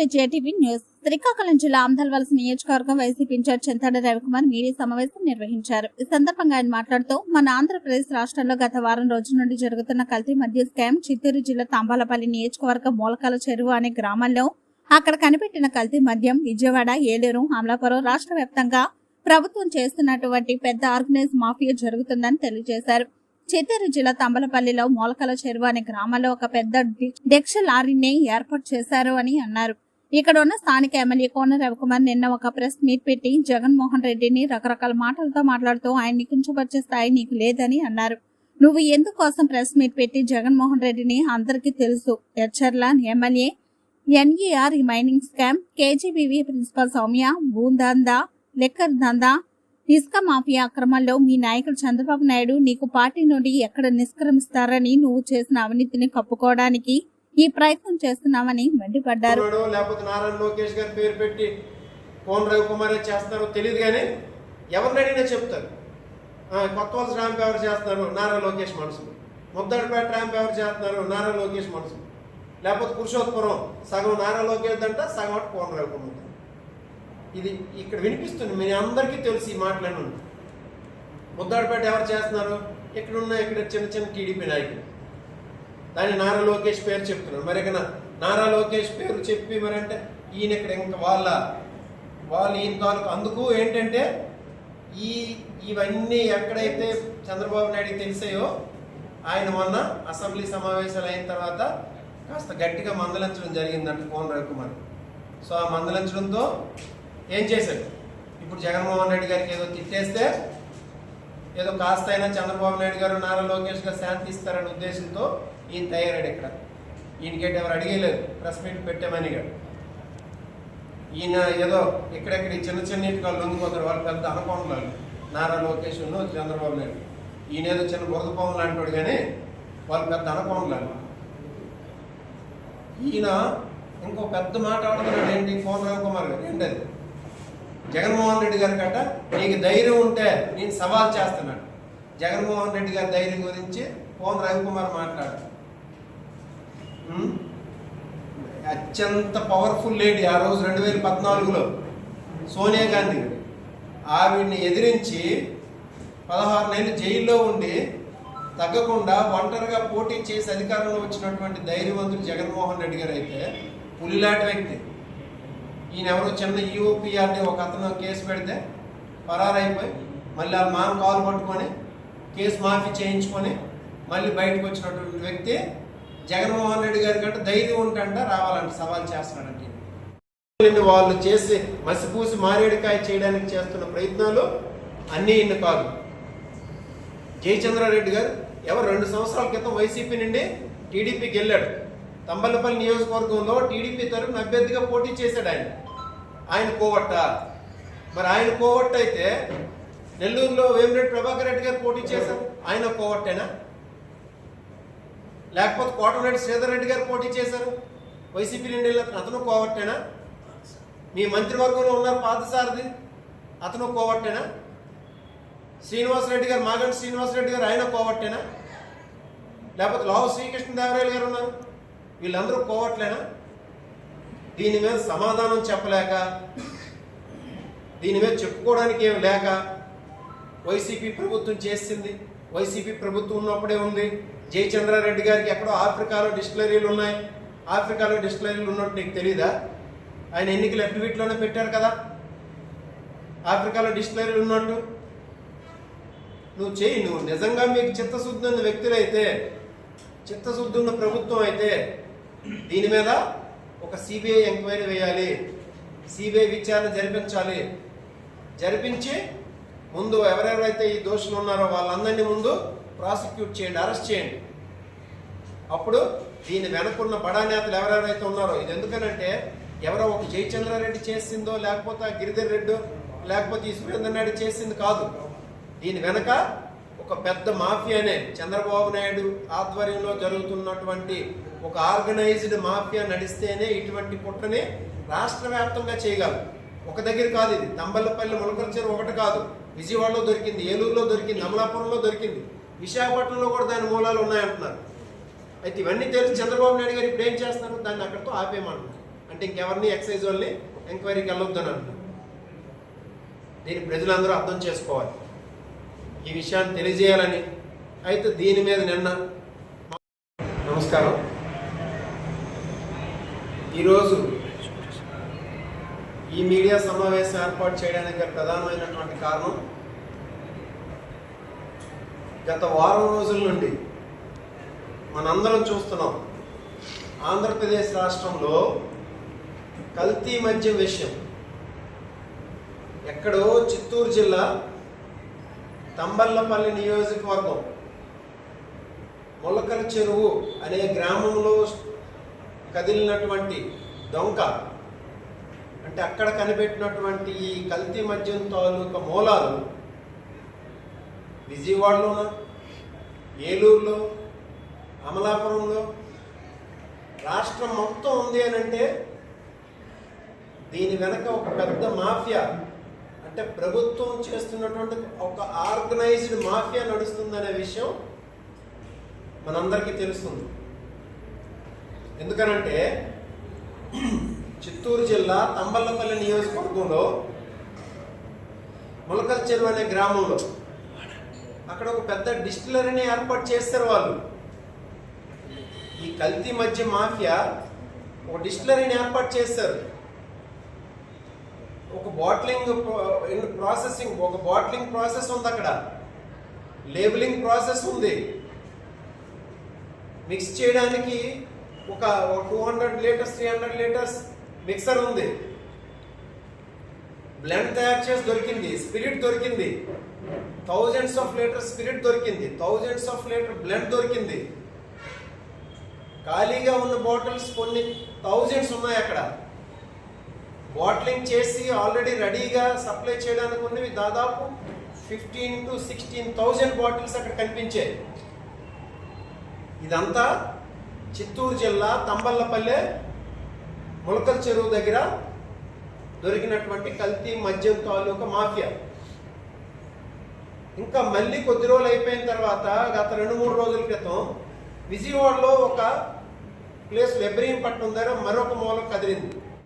To JTV news. Srikakulam జిల్లా ఆంధ్రవలస నియోజకవర్గం YCP incharge Chintada Ravikumar media సమావేశం నిర్వహించారు. ఈ సందర్భంగా ఆయన మాట్లాడుతూ మన ఆంధ్రప్రదేశ్ రాష్ట్రంలో గత వారం రోజుల నుండి జరుగుతున్న కల్తీ మద్య స్కామ్ చిత్తూరు జిల్లా తాంబాలపల్లి నియోజకవర్గం మూలకాల చెరువు అనే గ్రామంలో అక్కడ కనిపెట్టిన కల్తీ మద్యం విజయవాడ ఏలూరు అమలాపురం రాష్ట్ర వ్యాప్తంగా ప్రభుత్వం చేస్తున్నటువంటి పెద్ద ఆర్గనైజ్ మాఫియా జరుగుతుందని తెలియజేశారు. చిత్తూరు జిల్లా తంబలపల్లిలో మూలకల చెరువు అనే గ్రామంలో ఒక పెద్ద డి- డెక్ష లారీని ఏర్పాటు చేశారు అని అన్నారు. ఇక్కడ ఉన్న స్థానిక ఎమ్మెల్యే కోన రవికుమార్ నిన్న ఒక ప్రెస్ మీట్ పెట్టి జగన్మోహన్ రెడ్డిని రకరకాల మాటలతో మాట్లాడుతూ ఆయన్ని కించపరిచే స్థాయి నీకు లేదని అన్నారు. నువ్వు ఎందుకోసం ప్రెస్ మీట్ పెట్టి జగన్మోహన్ రెడ్డిని అందరికీ తెలుసు Etcherla MLA NER mining scam KGBV principal Soumya భూదందా లెక్కర్ దందా ఇసుక మాఫియా అక్రమంలో మీ నాయకుడు చంద్రబాబు నాయుడు నీకు పార్టీ నుండి ఎక్కడ నిష్క్రమిస్తారని నువ్వు చేసిన అవినీతిని కప్పుకోవడానికి ఈ ప్రయత్నం చేస్తున్నామని మండిపడ్డారు. లేకపోతే నారాయణ లోకేష్ గారి పేరు పెట్టి కోన రవికుమార్ చేస్తారో తెలియదు కానీ ఎవరిని అడిగినా చెప్తారు. కొత్త వలస ర్యాంప్ ఎవరు చేస్తున్నారు? నారా లోకేష్ మనసులు. ముద్దడిపేట ర్యాంప్ ఎవరు చేస్తున్నారు? నారా లోకేష్ మనసులు. లేకపోతే పురుషోత్పురం సగం నారా లోకేష్ అంట సగం అటు కోన రవికుమార్ ఇది ఇక్కడ వినిపిస్తుంది మీ అందరికీ తెలుసు ఈ మాటలను ముద్దాడిపేట ఎవరు చేస్తున్నారు? ఇక్కడున్న ఇక్కడ చిన్న చిన్న టీడీపీ నాయకులు. దాన్ని నారా లోకేష్ పేరు చెప్తున్నారు. మరి ఇక నారా లోకేష్ పేరు చెప్పి మరి అంటే ఈయన ఇక్కడ ఇంకా వాళ్ళ వాళ్ళు ఈయన తాలూకు అందుకు ఏంటంటే ఈ ఇవన్నీ ఎక్కడైతే చంద్రబాబు నాయుడికి తెలిసాయో ఆయన మొన్న అసెంబ్లీ సమావేశాలు అయిన తర్వాత కాస్త గట్టిగా మందలించడం జరిగిందంట కోన రవికుమార్. సో ఆ మందలించడంతో ఏం చేశాడు? ఇప్పుడు జగన్మోహన్ రెడ్డి గారికి ఏదో తిట్టేస్తే ఏదో కాస్త అయినా చంద్రబాబు నాయుడు గారు నారా లోకేష్ గారు శాంతి ఇస్తారనే ఉద్దేశంతో ఈయన తయారాడు ఇక్కడ. ఈయనకేంటి ఎవరు అడిగేలేదు ప్రెస్ మీట్ పెట్టామని ఈయన ఏదో ఇక్కడెక్కడ చిన్న చిన్న ఇంటికి వాళ్ళు లొంగిపోతారు వాళ్ళు పెద్ద అనుకోవడం నారా లోకేష్ చంద్రబాబు నాయుడు. ఈయన ఏదో చిన్న బురద పాము లాంటివాడు కానీ వాళ్ళు పెద్ద అనుకోవడం ఈయన ఇంకో పెద్ద మాట ఆడుతున్నాడు. ఏంటి? కోన రవికుమార్ గారు. ఏంటి అది? జగన్మోహన్ రెడ్డి గారి కట్ట నీకు ధైర్యం ఉంటే నేను సవాల్ చేస్తున్నాను. జగన్మోహన్ రెడ్డి గారి ధైర్యం గురించి కోన రవికుమార్ మాట్లాడారు Hmm? అత్యంత పవర్ఫుల్ లేడీ ఆ రోజు రెండు వేల పద్నాలుగులో. సోనియా గాంధీ ఆవిడ్ని ఎదిరించి పదహారు నెలలు జైల్లో ఉండి తగ్గకుండా ఒంటరిగా పోటీ చేసి అధికారంలో వచ్చినటువంటి ధైర్యవంతుడు జగన్మోహన్ రెడ్డి గారు అయితే పులిలాంటి వ్యక్తి. ఈయన ఎవరో చిన్న యూపీఆర్డీ ఒక అతను కేసు పెడితే పరారైపోయి మళ్ళీ ఆ మామ కాలు పట్టుకొని కేసు మాఫీ చేయించుకొని మళ్ళీ బయటకు వచ్చినటువంటి వ్యక్తి జగన్మోహన్ రెడ్డి గారి కంటే ధైర్యం ఉంటంట రావాలంటే సవాల్ చేస్తున్నాడంటే. వాళ్ళు చేసి మసిపూసి మారేడుకాయ చేయడానికి చేస్తున్న ప్రయత్నాలు అన్నీ ఇన్ని కాదు. జయచంద్రారెడ్డి గారు ఎవరు రెండు సంవత్సరాల క్రితం వైసీపీ నుండి టీడీపీకి వెళ్ళాడు. తంబలపల్లి నియోజకవర్గంలో టీడీపీ తరఫున అభ్యర్థిగా పోటీ చేశాడు ఆయన. ఆయన కోవట్ట. మరి ఆయన కోవట్ట అయితే నెల్లూరులో వేమిరెడ్డి ప్రభాకర్ రెడ్డి గారు పోటీ చేశారు. ఆయన కోవట్టేనా? లేకపోతే కోటమరెడ్డి శ్రీధర్ రెడ్డి గారు పోటీ చేశారు? వైసీపీ నుండి వెళ్ళిన అతను కోవట్టేనా? మీ మంత్రివర్గంలో ఉన్నారు పాదసారథి అతను కోవట్టేనా? శ్రీనివాసరెడ్డి గారు మాగంటి శ్రీనివాసరెడ్డి గారు ఆయన కోవట్టేనా? లేకపోతే లావు శ్రీకృష్ణదేవరాయలు గారు ఉన్నారు? వీళ్ళందరూ కోవట్లేనా? దీని మీద సమాధానం చెప్పలేక దీని మీద చెప్పుకోవడానికి ఏం లేక వైసీపీ ప్రభుత్వం చేసింది వైసీపీ ప్రభుత్వం ఉన్నప్పుడే ఉంది. జయచంద్రారెడ్డి గారికి ఎక్కడో ఆఫ్రికాలో డిస్టిలరీలు ఉన్నాయి. ఆఫ్రికాలో డిస్టిలరీలు ఉన్నట్టు నీకు తెలీదా? ఆయన ఎన్నికలు ఎఫిడవిట్లోనే పెట్టారు కదా. ఆఫ్రికాలో డిస్టిలరీలు ఉన్నట్టు. నువ్వు చేయి నువ్వు నిజంగా మీకు చిత్తశుద్ధి ఉన్న వ్యక్తులైతే చిత్తశుద్ధి ఉన్న ప్రభుత్వం అయితే దీని మీద ఒక సిబిఐ ఎంక్వైరీ వేయాలి. సిబిఐ విచారణ జరిపించాలి. జరిపించి ముందు ఎవరెవరైతే ఈ దోషులు ఉన్నారో వాళ్ళందరినీ ముందు ప్రాసిక్యూట్ చేయండి అరెస్ట్ చేయండి. అప్పుడు దీని వెనకున్న బడా నేతలు ఎవరెవరైతే ఉన్నారో ఇది ఎందుకనంటే ఎవరో ఒక జయచంద్రారెడ్డి చేసిందో లేకపోతే ఆ గిరిధర్ రెడ్డి లేకపోతే ఈ సురేందర్ నాయుడు చేసింది కాదు. దీని వెనక ఒక పెద్ద మాఫియానే చంద్రబాబు నాయుడు ఆధ్వర్యంలో జరుగుతున్నటువంటి ఒక ఆర్గనైజ్డ్ మాఫియా నడిస్తేనే ఇటువంటి కుట్రని రాష్ట్ర వ్యాప్తంగా చేయగలరు ఒక దగ్గర కాదు ఇది. తంబలపల్లి ములకల్చర్ ఒకటి కాదు. విజయవాడలో దొరికింది ఏలూరులో దొరికింది అమలాపురంలో దొరికింది. విశాఖపట్నంలో కూడా దాని మూలాలు ఉన్నాయంటున్నారు. అయితే ఇవన్నీ తెలిసి చంద్రబాబు నాయుడు గారు ఇప్పుడు ఏం చేస్తున్నారు దాన్ని అక్కడితో ఆపేయమంటున్నారు అంటే ఇంకెవరిని ఎక్సైజ్ వాళ్ళని ఎంక్వైరీకి వెళ్ళొద్దని అంటున్నారు. దీన్ని ప్రజలందరూ అర్థం చేసుకోవాలి. ఈ విషయాన్ని తెలియజేయాలని అయితే దీని మీద నిన్న నమస్కారం. ఈరోజు ఈ మీడియా సమావేశం ఏర్పాటు చేయడానికి ప్రధానమైనటువంటి కారణం గత వారం రోజుల నుండి మనందరం చూస్తున్నాం. ఆంధ్రప్రదేశ్ రాష్ట్రంలో కల్తీ మద్యం విషయం ఎక్కడో చిత్తూరు జిల్లా తంబల్లపల్లి నియోజకవర్గం మొలకల చెరువు అనే గ్రామంలో కదిలినటువంటి దొంగ అంటే అక్కడ కనిపెట్టినటువంటి ఈ కల్తీ మద్యం తాలూకా మూలాలు విజయవాడలోన ఏలూరులో అమలాపురంలో రాష్ట్రం మొత్తం ఉంది అని అంటే దీని వెనక ఒక పెద్ద మాఫియా అంటే ప్రభుత్వం చేస్తున్నటువంటి ఒక ఆర్గనైజ్డ్ మాఫియా నడుస్తుందనే విషయం మనందరికీ తెలుస్తుంది. ఎందుకనంటే చిత్తూరు జిల్లా తంబల్లపల్లి నియోజకవర్గంలో ములకల చెరువు అనే గ్రామంలో అక్కడ ఒక పెద్ద డిస్టిలరీని ఏర్పాటు చేస్తారు వాళ్ళు. ఈ కల్తీ మధ్య మాఫియా ఒక డిస్టిలరీని ఏర్పాటు చేస్తారు. ఒక బాట్లింగ్ ప్రాసెసింగ్ ఒక బాట్లింగ్ ప్రాసెస్ ఉంది అక్కడ. లేబులింగ్ ప్రాసెస్ ఉంది. మిక్స్ చేయడానికి ఒక two hundred litres three hundred litres mixer ఉంది. బ్లెండ్ తయారు చేసి దొరికింది స్పిరిట్ దొరికింది. థౌజండ్స్ ఆఫ్ లీటర్ స్పిరిట్ దొరికింది థౌజండ్స్ ఆఫ్ లీటర్ బ్లెండ్ దొరికింది. ఖాళీగా ఉన్న బాటిల్స్ కొన్ని థౌజండ్స్ ఉన్నాయి అక్కడ. బాటిలింగ్ చేసి ఆల్రెడీ రెడీగా సప్లై చేయడానికి ఉన్నవి దాదాపు fifteen to sixteen thousand bottles అక్కడ కనిపించాయి. ఇదంతా చిత్తూరు జిల్లా తంబల్లపల్లె ములకల చెరువు దగ్గర దొరికినటువంటి కల్తీ మద్యం తాలూకా మాఫియా. ఇంకా మళ్ళీ కొద్ది రోజులు అయిపోయిన తర్వాత గత రెండు మూడు రోజుల క్రితం విజయవాడలో ఒక ప్లేస్ వెబ్రీంపట్నం దగ్గర మరొక మూలం కదిలింది.